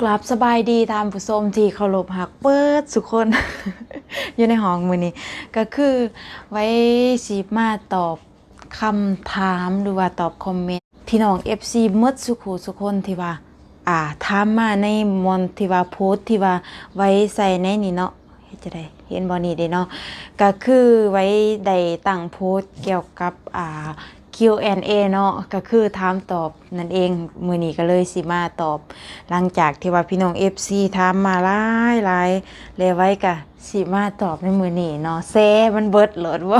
กลับสบายดีตามผู้ชมที่เคารพหักเปิดสุคน อยู่ในห้องมือนี้ ก็คือไว้สีมาตอบคำถามหรือว่าตอบคอมเมนต์พี่น้อง FC หมดสุขูสุคนที่ว่า อ่าถามมาในมอนที่ว่าโพสที่ว่าไว้ใส่ในนี่เนาะเฮ็ดจะได้เห็นบ่นี่เด้เนาะก็คือไว้ได้ตั้งโพสเกี่ยวกับอ่า Q&A เนาะก็คือถามตอบนั่นเอง มือนี้ก็เลยสิมาตอบ หลังจากที่ว่าพี่น้อง FC ถามมาหลายหลายเลยไว้กะสิมาตอบในมือนี้เนาะเซ่มันเบิดโหลดบ่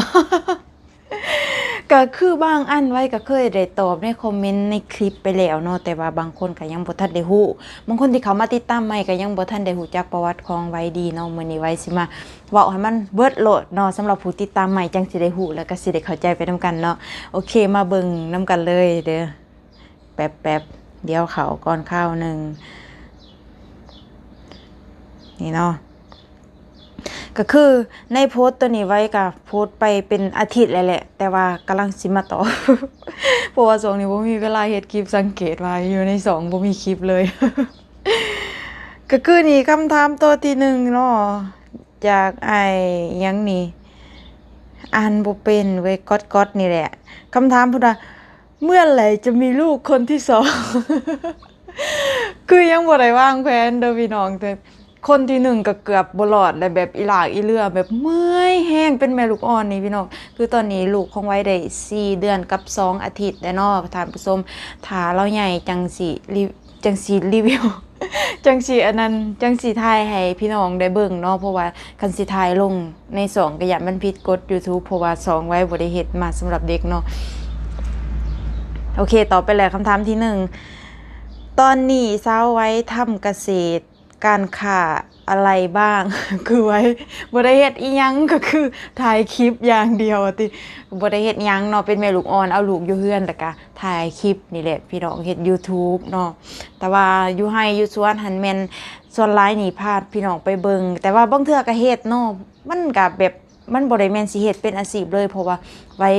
ก็คือบางอันไว้ก็เคยได้ตอบในคอมเมนต์ในคลิปไปแล้วเนาะแต่ว่าบางคนก็ยังบ่ทันได้ฮู้บางคนที่เขามาติดตามใหม่ก็ยังบ่ทันได้ฮู้จักประวัติของไว้ดีเนาะมื้อนี้ไว้สิมาเว้าให้มันเบิดโหลดเนาะสำหรับผู้ติดตามใหม่จังสิได้ฮู้แล้วก็สิได้เข้าใจไปนํกันเนาะโอเคมาเบิ่งนํกันเลยเด้อแป๊บๆเดี๋ยวเขาก่อนข้าวหนึงนี่เนาะ ก็คือในโพสต์ตัวนี้ไว้กับโพสต์ไปเป็นอาทิตย์แล้วแหละ แต่ว่ากำลังสิมาต่อเพราะว่าสองนี้บ่มีเวลาเฮ็ดคลิปสังเกตว่าอยู่ในสองบ่มีคลิปเลย ก็คือนี่คำถามตัวที่หนึ่งเนาะจากไอ้ยังนี่อ่านบ่เป็นเว้ยก๊อดก๊อดนี่แหละคำถามพุ่นว่าเมื่อไหร่จะมีลูกคนที่สองคือยังบ่ได้วางแผนเด้อพี่น้องแต่ คนที่หนึ่งก็เกือบบรอดเลยแบบอีหลากอีเลือแบบเมื่อยแห้งเป็นแม่ลูกอ่อนนี่พี่น้องคือตอนนี้ลูกของไว้ได้สี่เดือนกับสองอาทิตย์แล้วเนาะท่านผู้ชมถาเราใหญ่จังสีจังสิรีวิวจังสิอันนั้นจังสิถ่ายให้พี่น้องได้เบิ่งเนาะเพราะว่าคันสิถ่ายลงในสองก็อย่ามันผิดกฎ YouTube เพราะว่าสองไว้บ่ได้เฮ็ดมาสำหรับเด็กเนาะโอเค ต่อไปเลยคำถามที่หนึ่ง ตอนนี้เช้าไว้ทำเกษตร การขาอะไรบ้าง คือไว้บริเฮ็ดอียังก็คือถ่ายคลิปอย่างเดียวติบริเฮ็ดยังเนาะเป็นแม่ลูกอ่อนเอาลูกอยู่เฮือนแต่ก็ถ่ายคลิปนี่แหละพี่น้องเฮ็ด YouTube เนาะแต่ว่าอยู่ให้อยู่สวนหันแมนส่วนไลายนี่พาดพี่น้องไปเบิงแต่ว่าบางเทื่อก็เฮ็ดเนาะมันก็แบบ มันบ่ได้แม่นสิเฮ็ดเป็นอาชีพเลย เพราะว่าไว้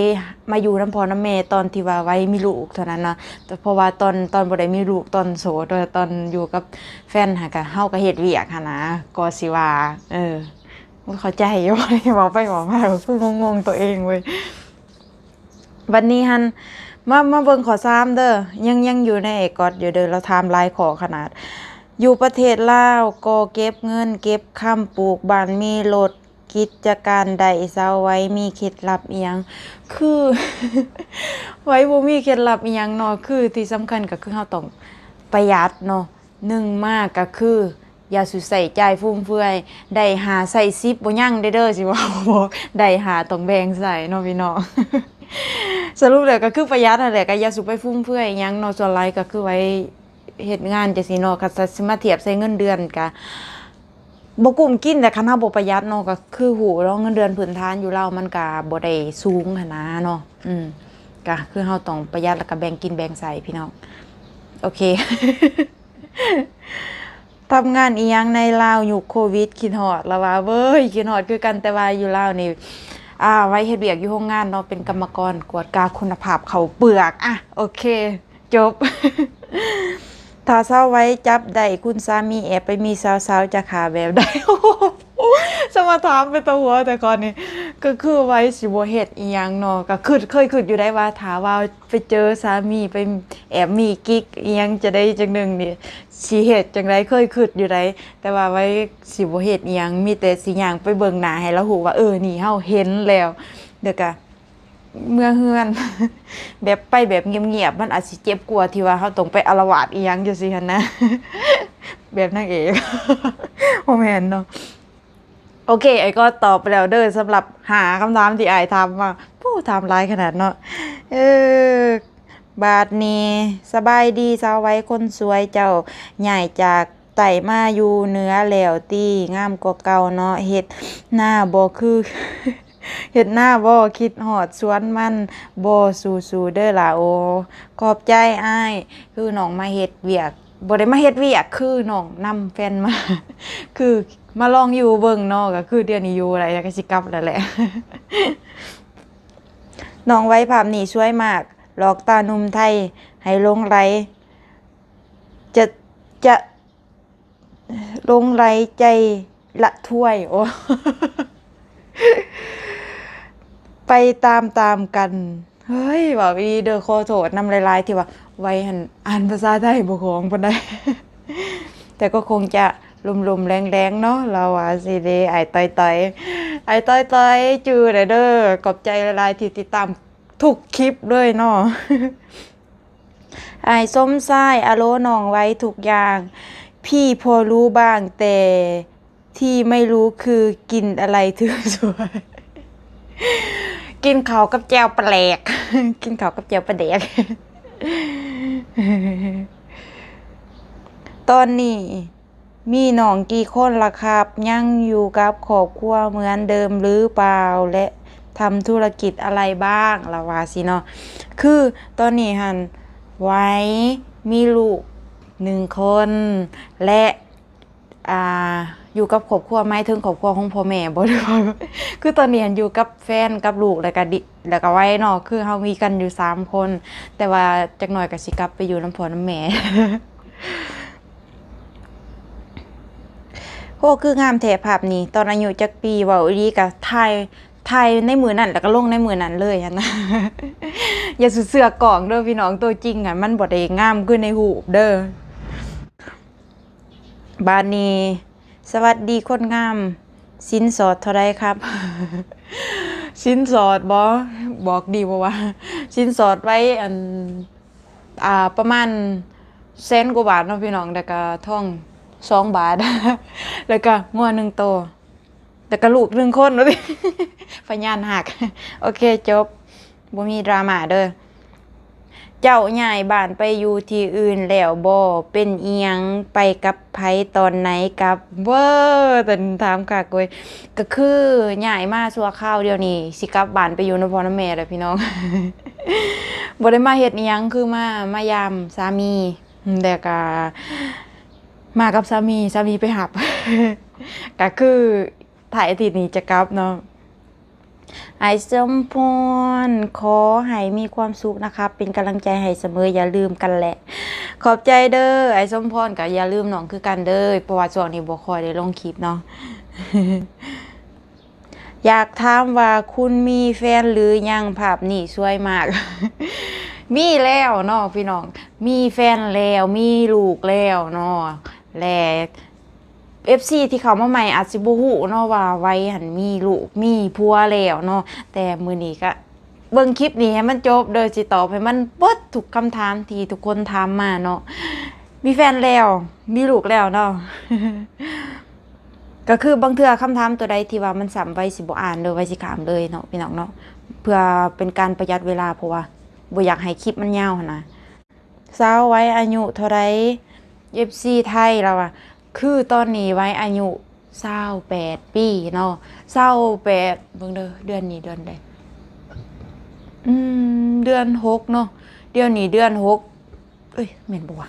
มาอยู่น้ำพอน้ำแม่ตอนที่ว่าไว้มีลูกเท่านั้นนะแต่เพราะว่าตอนตอนบ่ได้มีลูกตอนโสดตอนอยู่กับแฟนหาก็เฮาก็เฮ็ดเวียกนนะก็สิว่าเออเข้าใจว่าเว้าไปเว้ามาก็คืองงๆตัวเองเว้ยวันนี้หันมามาเบิ่งขอซ้ำเด้อยังยังอยู่ในเอกอดอยู่เด้อเราทม์ไลน์ขอขนาด อยู่ประเทศลาวก็เก็บเงิน เก็บคำปลูกบ้านมีรถ กิจการใดเซาไว้มีเคล็ดลับอีหยังคือ ไว้บ่มีเคล็ดลับอีหยังเนาะคือที่สำคัญก็คือเฮาต้องประหยัดเนาะหนึ่งมากก็คือ อย่าสุใส่ใจฟุ่มเฟือยได้หาใส่ซิปบ่ยั่งเด้อเด้อสิว่าบ่ได้หาต้องแบ่งใส่เนาะพี่น้องสรุปแล้วก็คือประหยัดนั่นแหละก็อย่าสุไปฟุ่มเฟือยหยังเนาะส่วนหลายก็คือไว้เฮ็ดงานจังซี่เนาะก็สิมาเทียบใส่เงินเดือนก็ บ่กุ้มกินแต่คันเฮาบ่ประหยัดเนาะก็คือหูเนาะเงินเดือนพื้นฐานอยู่แล้วมันก็บ่ได้สูงหันนะเนาะอืมก็คือเฮาต้องประหยัดแล้วก็แบ่งกินแบ่งใส่พี่น้องโอเคทำงานอียังในลาวยุคโควิดคิดฮอดล้วว่าเว้ยคิดฮอดคือกันแต่ว่าอยู่ลาวนี่อ่าไว้เฮ็ดเวียกอยู่โรงงานเนาะเป็นกรรมกรกวดกาคุณภาพเขาเปลือกอะโอเค จบ ถ้าเศร้าไว้จับได้คุณสามีแอบไปมีสาวๆจะขาแบบใดสมาถามไปตัวหัวแต่ก่อนนี่ก็คือไว้สิบเฮ็ดอียังเนาะก็คือเคยคิดอยู่ได้ว่าถ้าว่าไปเจอสามีไปแอบมีกิ๊กอียังจะได้จังหนึ่งนี่สิเฮ็ดจังไดเคยคิดอยู่ได้แต่ว่าไว้สิบเฮ็ดอียังมีแต่สิย่างไปเบิ่งหนาให้เราฮู้ว่าเออนี่เฮาเห็นแล้วเด้อก็ เมื่อเฮือน แบบไปแบบเงียบๆมันอาจสิเจ็บกว่าที่ว่าเขาต้องไปอาละวาดอีหยังจังซี่หั่นนะ แบบนางเอกบ่แม่นเนาะโอเค ไอ้ก็ตอบไปแล้วเด้อสำหรับหาคำถามที่ไอ้ายถามาผู้ถามหลายขนาดเนาะเออบาดนี้สบายดีสาวไว้คนสวยเจ้าใหญ่จากไต่มาอยู่เนื้อแล้วตีงามกว่าเก่าเนาะเฮ็ดหน้าบ่คือ เฮ็ดหน้าบ่คิดหอดสวนมันบ่สู้ๆเด้อล่ะโอขอบใจอ้ายคือน้องมาเฮ็ดเวียกบ่ได้มาเฮ็ดเวียกคือน้องนำแฟนมา คือมาลองอยู่เบิ่งเนาะก็คือเดือนนี้อยู่อะไรก็สิกลับแล้วแหละน้องไว้ภาพนี้สวยมาก หลอกตาหนุ่มไทย ให้ลงไหลจะจะลงไหลใจละถ้วย โอ้ ไปตามตามๆกัน เฮ้ยว่าวีเดอขอโทษนำลายๆ ที่ว่า ไว้หันอ่านภาษาไทยบ่ของปนใดแต่ก็คงจะลุมๆแรงๆเนาะเราว่าสิเดไอ้ต่อยๆไอ้ต่อยๆจือได้เด้อขอบใจลายๆที่ติดตามทุกคลิปด้วยเนาะไอ้ส้มทรายอโลนองไว้ทุกอย่าง พี่พอรู้บ้างแต่ที่ไม่รู้คือกินอะไรถึงสวย กินเขากับแจวปลาแหลก กินเขากับแจวปลาแดก ตอนนี้มีน้องกี่คนล่ะครับ ยังอยู่กับครอบครัวเหมือนเดิมหรือเปล่าและทำธุรกิจอะไรบ้างละว่าสิเนาะคือตอนนี้หันไว้มีลูกหนึ่งคน และอ่า อยู่กับครอบครัวไม่ถึงครอบครัวของพ่อแม่บ่ได้ว่าคือตอนนี้หันอยู่กับแฟนกับลูกแล้วก็ดิแล้วก็ไว้เนาะคือเฮามีกันอยู่สามคน แต่ว่าจักหน่อยก็สิกลับไปอยู่น้ำพ่อน้ำแม่โอ้คืองามแถภาพนี้ ตอนอายุจักปีเว้าอีก็ถ่ายถ่ายในมือนั่นแล้วก็ลงในมือนั้นเลยนะอย่าสุเสือกล่องเด้อพี่น้องตัวจริงอะมันบ่ได้งามคือในหูเด้อบานนี้ สวัสดีคนงาม สินสอดเท่าไรครับ สินสอดบ่บอกดีบ่ว่า สินสอดไว้อันอ่าประมาณแสนกว่าบาทเนาะพี่น้องแล้วก็ท่องสองบาท แล้วก็งัวหนึ่งตัวแล้วก็ลูกหนึ่งคนเนาะพยานหัก โอเคจบบ่มีดราม่าเด้อ เจ้าย้ายบ้านไปอยู่ที่อื่นแล้วบ่เป็นเอียงไปกับไผตอนไหนกับเว้อแต่ถามค่ะกวยก็คือย้ายมาชั่วคราวเดียวนี้สิกลับบ้านไปอยู่นพ่อน้ำแม่แหละพี่น้องบ่ได้มาเฮ็ดอิหยังคือมามายามสามีแต่ก็มากับสามีสามีไปหับก็คือถ่ายอาทิตย์นี้จะกลับเนาะ ไอ้สมพรขอให้มีความสุขนะครับเป็นกำลังใจให้เสมออย่าลืมกันแหละ ขอบใจเด้อไอ้สมพรก็อย่าลืมน้องคือกันเด้อเพราะว่าช่วงนี้บ่คอยได้ลงคลิปเนาะอยากถามว่าคุณมีแฟนหรือยังภาพนี่สวยมาก มีแล้วเนาะพี่น้อง มีแฟนแล้วมีลูกแล้วเนาะและ FC ที่เขามาใหม่อาจสิบ่ฮู้เนาะว่าไว้หันมีลูกมีผัวแล้วเนาะแต่มื้อนี้ก็เบิ่งคลิปนี้ให้มันจบเด้อสิตอบให้มันเบิดทุกคำถามที่ทุกคนถามมาเนาะมีแฟนแล้ว มีลูกแล้วเนาะก็คือบางเทื่อคำถามตัวใดที่ว่ามันซ้ำไว้สิบอ่านเลยไว้สิขามเลยเนาะพี่น้องเนาะเพื่อเป็นการประหยัดเวลาเพราะว่าบ่อยากให้คลิปมันยาวนนะสาวไว้อายุเท่าไร FC ไทยเราอะ คือตอนนี้ไว้อายุ28ปีเนาะ28เบิ่งเด้อเดือนนี้เดือนใดอืมเดือนหกเนาะเดี๋ยวนี้เดือนหกเอ้ยแม่นบ่ว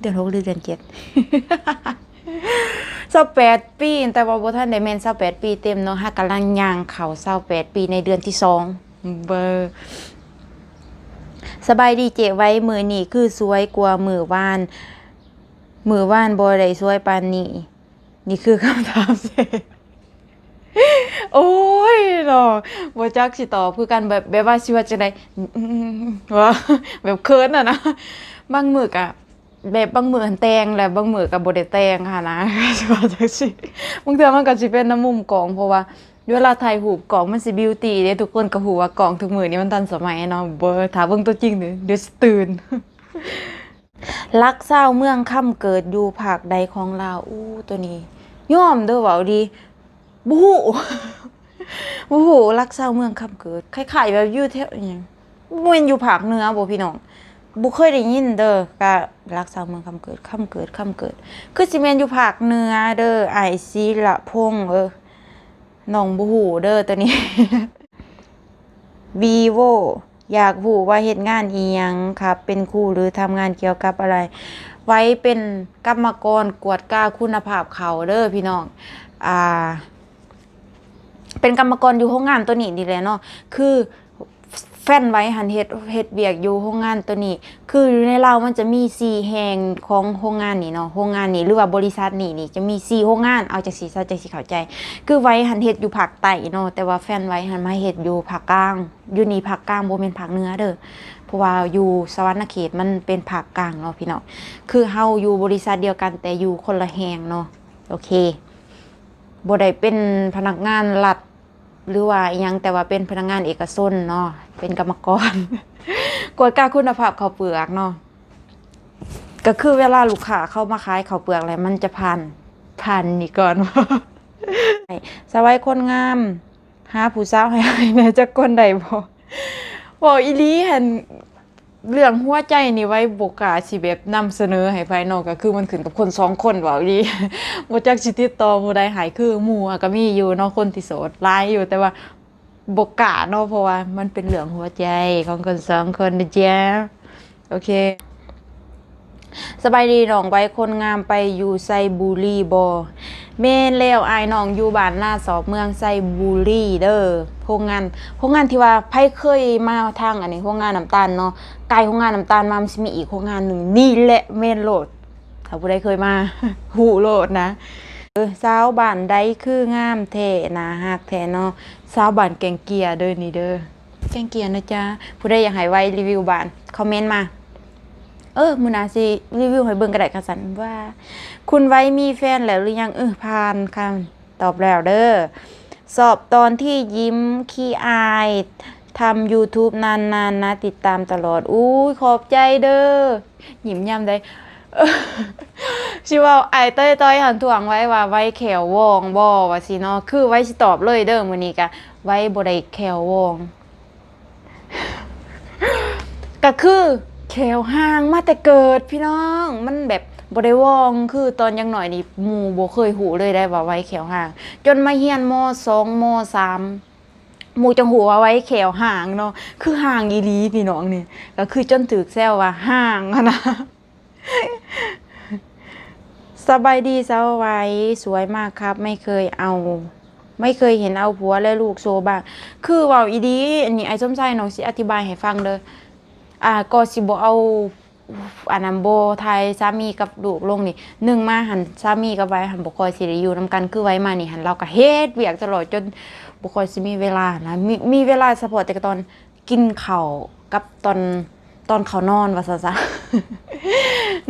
เดือนหกหรือเดือนเจ็ดเศร้าแปดปีแต่ว่าบ่ทันได้แม่นเศร้าแปดปีเต็มเนาะฮะกำลังย่างเข้าเศร้าแปดปีในเดือนที่สองเบอร์สบายดีเจไว้มือนี่คือสวยกว่ามือวาน มือว่านบ่ได้สวยปานนี้ นี่คือคำถามเสร็จโอ้ยเนาะบ่จักสิตอบคือกันแบบแบบว่าสิว่าจังได๋อืมว่าแบบเคิร์นอะนะบางมือก็แบบบางมือหันแตงแล้วบางมือก็บ่ได้แตงค่ะนะสิว่าจังซี่บางเทื่อมันก็สิเป็นน้ำมุมกล้องเพราะว่าเวลาถ่ายรูกล้องมันสิบิวตี้เด้ทุกคนก็ฮู้ว่ากล้องทุกมือนี้มันทันสมัยเนาะเบ่ถ้าเบิ่งตัวจริงเด้อเดี๋ยวตื่น ลักเศร้าเมืองค่ำเกิดอยู่ภาคใดของลาวอู้ตัวนี้ย่อมเด้อเว้าดีบฮู้บฮู้ลักเศร้าเมืองค่ำเกิดคล้ายๆแบบอยู่แถวอิหยังบ่แม่นอยู่ภาคเหนือบ่พี่น้องบ่เคยได้ยินเด้อก็ลักเศร้าเมืองค่ำเกิดค่ำเกิดค่ำเกิด คือสิแม่นอยู่ภาคเหนือเด้อไอายศิละพงเออน้องบ่ฮู้เด้อตัวนี้ vivo อยากผู้ว่าเหตุงานเอียงครับ เป็นครูหรือทำงานเกี่ยวกับอะไร ไว้เป็นกรรมกรกวดก้าคุณภาพเขาเด้อพี่น้องอ่าเป็นกรรมกรอยู่ห้องงานตัวนี้ดีแล้วเนาะคือ ไฟนไว้หันเฮ็ดเฮ็ดเวียกอยู่โรงงานตัวนี้ คืออยู่ในเรามันจะมี4แห่งของโรงงานนี่เนาะโรงงานนี่หรือว่าบริษัทนี่นี่จะมี4โรงงานเอาจังซี่ซะจังสิเข้าใจ คือไว้หันเฮ็ดอยู่ภาคใต้เนาะแต่ว่าแฟนไว้หันมาเฮ็ดอยู่ภาคกลางอยู่นี่ภาคกลางบ่แม่นภาคเหนือเด้อเพราะว่าอยู่สวรรณเขตมันเป็นภาคกลางเนาะพี่น้องคือเฮาอยู่บริษัทเดียวกันแต่อยู่คนละแห่งเนาะโอเคบ่ได้เป็นพนักงานรัฐ หรือว่ายังแต่ว่าเป็นพนักงานเอกชนเนาะเป็นกรรมกรกวดกาคุณภาพข้าวเปลือกเนาะก็คือเวลาลูกค้าเข้ามาขายข้าวเปลือกอะไรมันจะพันพันนี่ก่อนสวัยคนงามหาผู้สาวให้ให้แหน่จักคนใดบ่บอกอีลีหัน เรื่องหัวใจนี่ไว้บกาสิแบบนำเสนอให้ภายนอกก็คือมันขึ้นกับคนสองคนเว่าอีหลีบ่จักสิติดต่อผู้ใดหายคือหมู่อะก็มีอยู่เนาะคนที่โสดหลายอยู่แต่ว่าบกาเนาะเพราะว่ามันเป็นเรื่องหัวใจของคนสองคนนะจ๊ะโอเค สบายดีน้องไว้คนงามไปอยู่ไซบุรีบอ เมนแล้วอายน้องอยู่บ้านหน้าสอบเมืองไซบุรีเด้อโรงงานโรงงานที่ว่าไผเคยมาทางอันนี้โรงงานน้ำตาลเนาะไกลโรงงานน้ำตาลมามันมีอีกโรงงานหนึ่งนี่แหละเมนโหลดถ้าผู้ใดเคยมาหูโหลดนะเออสาวบ้านใดคืองามแท้นะฮักแทเนาะสาวบ้านแกงเกียเด้อนี่เด้อแกงเกียนะจ๊ะผู้ใดอยากให้ไว้รีวิวบ้านคอมเมนต์มา เออมือหนาสิรีวิวให้เบิ่งกระไดกระสันว่า คุณไว้มีแฟนแล้วหรือยังเออผ่านคำตอบแล้วเด้อสอบตอนที่ยิ้มขี้อายทำ YouTube นานๆนนะติดตามตลอดอุ้ยขอบใจเด้อยิ้มย่ำได้เออชิว่าไอเต้ยต้อยหันถ่วงไว้ว่าไว้แขววองบ่ว่าสิเนาะคือไว้สิตอบเลยเด้อมื้อนี้กะไว้บ่ได้แขววองก็คือ แขวห่างมาแต่เกิดพี่น้องมันแบบบริวองคือตอนยังหน่อยนี่หมู่บ่เคยหูเลยได้ว่าไว้แขวห่าง จนมาเฮียนมสองมสามหมู่จังหูว่าไว้แขวห่างเนาะคือห่างอีหลีพี่น้องนี่ก็คือจนถึกแซวว่าห่างนะสบายดีสาวไว้สวยมากครับ ไม่เคยเอา ไม่เคยเห็นเอาผัวและลูกโซบ้างคือว่าอีดีอันนี้ไอ้ส้มไส้น้องสิอธิบายให้ฟังเด้อ อ่าก็สิบ่เอาอันนั้นบ่ทยสามีกับลูกลงนี่หนึ่งมาหันสามีกับไว้หันบ่ค่อยสิได้อยู่นํกันคือไว้มานี่หันเราก็เฮ็ดเวียกตลอดจนบ่ค่อยสิมีเวลานะมีมีเวลาเฉพาะแต่ตอนกินข้าวกับตอนตอนเขานอนว่าซะซะ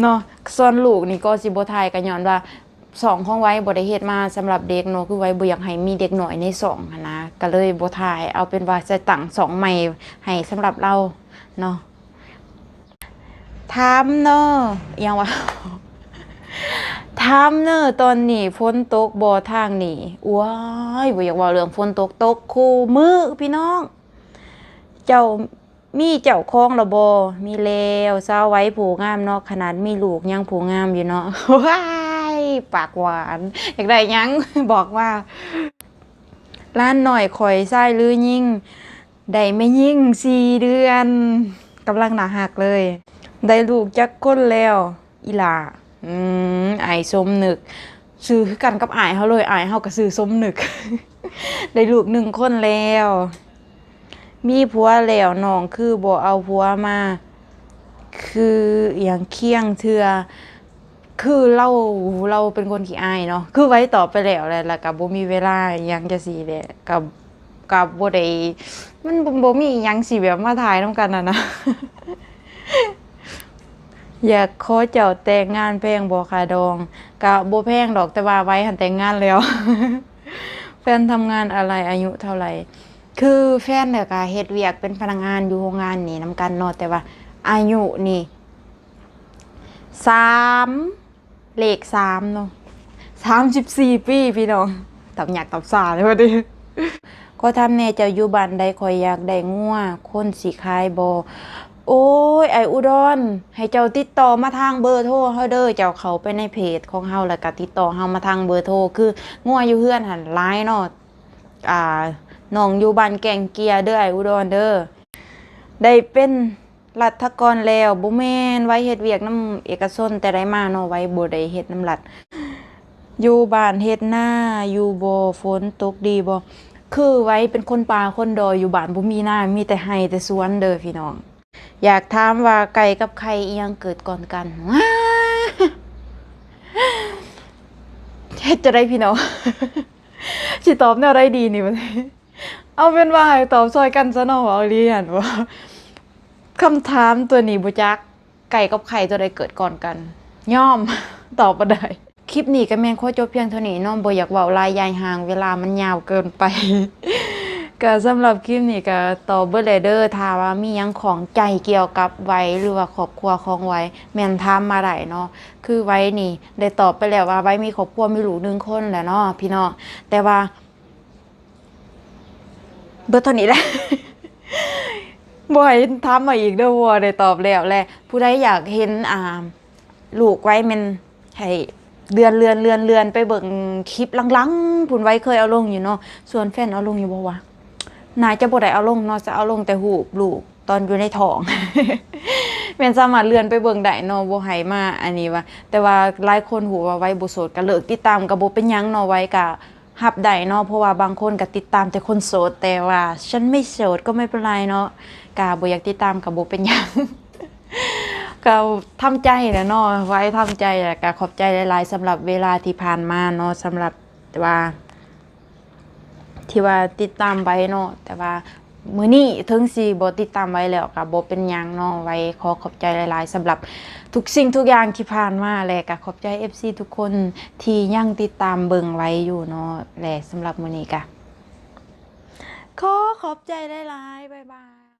เนาะส่วนลูกนี่ก็สิบ่ทายกันย้อนว่าสองของไว้บ่ได้เฮ็ดมาสำหรับเด็กเนาะคือไว้บ่อยากให้มีเด็กหน้อยในสองนะก็เลยบ่ทายเอาเป็นว่าจะตั้งสองใหม่ให้สำหรับเราเนาะ ถามเนอะอิหยังวะถามเนอะตอนนี้ฝนตกบ่ทางนี่ว้ายบ่อยากว่าเรื่องฝนตกตกคู่มือพี่น้อง เจ้ามีเจ้าของและบ่มีแล้วสาไว้ผูงามเนาะขนาดมีลูกยังผูงามอยู่เนาะว้ายปากหวาน อยากได้ยังบอกว่าร้านหน่อยข่อยไส้หรือยิ่งได้ไม่ยิ่งสี่เดือนกำลังหนาหักเลย ได้ลูกจักคนแล้วอีหลาอืมไอายสมนึกซื้อคือกันกับอายเขาเลยอายเขาก็ซื้อสมนึก ได้ลูกหนึ่งคนแล้ว มีผัวแล้วน้องคือบ่เอาผัวมา คืออย่างเคียงเทือคือเราเราเป็นคนขี้อายเนาะคือไว้ต่อไปแล้วแหละล้วกับบ่มีเวลายังจะสิแหละกับกับบ่ได้มันบ่บ่มีอยังสิแบบมาถ่ายนํกันน่ะนะ อยากขอเจ้าแต่งงานแพงบ่ค่ะดองกะบ่แพงดอกแต่ว่าไว้หันแต่งงานแล้ว แฟนทำงานอะไรอายุเท่าไหร่ คือแฟนเนี่ยก็เฮ็ดเวียกเป็นพนักงานอยู่โรงงานนี่นํกันเนาะแต่ว่า อายุนี่สามเลขสามเนาะสามสิบสี่ปีพี่น้องตับอยากตับสาเลยพอดีก็ทำแน่เจ้าอยู่บ้านใดคอยอยากได้งัวคนสิขายบ่ โอ้ยไออุดรให้เจ้าติดต่อมาทางเบอร์โทรเฮาเด้อเจ้าเขาไปในเพจของเฮาแล้วก็ติดต่อเฮามาทางเบอร์โทรคืองัวอยู่เฮือนหันหลายเนาะอ่าน้องอยู่บ้านแกงเกียร์เด้อไออุดรเด้อได้เป็นรัฐกรแล้วบ่แม่นไว้เฮ็ดเวียกนํเอกชนแต่ได้มาเนาะไว้บ่ได้เฮ็ดนํรัฐอยู่บ้านเฮ็ดหน้าอยู่บ่ฝนตกดีบ่คือไว้เป็นคนป่าคนดอยอยู่บ้านบ่มีหน้ามีแต่ไห้แต่สวนเด้อพี่น้อง อยากถามว่าไก่กับไข่อีหยังเกิดก่อนกันว้าเฮ็ดจะได้พี่น้องสิตอบแนวได้ดีนี่มันเอาเป็นว่าให้ตอบซอยกันซะเนาะเอาเรียนว่าคำถามตัวนี้บ่จัก ไก่กับไข่ตัวใดเกิดก่อนกัน ย่อมตอบบ่ได้คลิปนี้ก็แม่นขอจบเพียงเท่านี้น้องบ่อยากเว้าลายยายห่างเวลามันยาวเกินไป ก็สำหรับคลิปนี้ก็ตอบเบิดเลเด้อถ้าว่ามียังของใจเกี่ยวกับไว้หรือว่าครอบครัวของไว้แม่นถามมาได้เนาะคือไว้นี่ได้ตอบไปแล้วว่าไว้มีครอบครัวมีลูกหนึ่งคนแหละเนาะพี่น้องแต่ว่า เบิดเท่านี้แหละบ่ให้ถามมาอีกเด้อว่าได้ตอบแล้วแหละผู้ใดอยากเห็นอ่าลูกไว้แมันให้เดือนเรือนเรือนเรือนไปเบิ่งคลิปหลังๆผุนไว้เคยเอาลงอยู่เนาะส่วนแฟนเอาลงอยู่บ่วะ นายจะบ่ได้เอาลงเนาะจะเอาลงแต่หูปลูกตอนอยู่ในท้องแม่นสามารถเลื่อนไปเบิ่งได้เนาะบ่ให้มาอันนี้ว่า แต่ว่าหลายคนหูว่าไว้บ่โสดก็เลิกติดตามก็บ่เป็นหยังเนาะไว้ก็รับได้เนาะเพราะว่าบางคนก็ติดตามแต่คนโสด แต่ว่าฉันไม่โสดก็ไม่เป็นไรเนาะก็บ่อยากติดตามก็บ่เป็นหยังก็ทำใจแหละเนาะไว้ทำใจแหละก็ขอบใจหลายๆสำหรับเวลาที่ผ่านมาเนาะสำหรับว่า ที่ว่าติดตามไว้เนาะแต่ว่ามื้อนี้ถึงสิบ่ติดตามไว้แล้วก็บ่เป็นหยังเนาะไว้ขอขอบใจหลาย ๆสำหรับทุกสิ่งทุกอย่างที่ผ่านมาและก็ขอบใจ FC ทุกคนที่ยังติดตามเบิ่งไว้อยู่เนาะและสำหรับมื้อนี้ก็ขอขอบใจหลาย ๆ บ๊ายบาย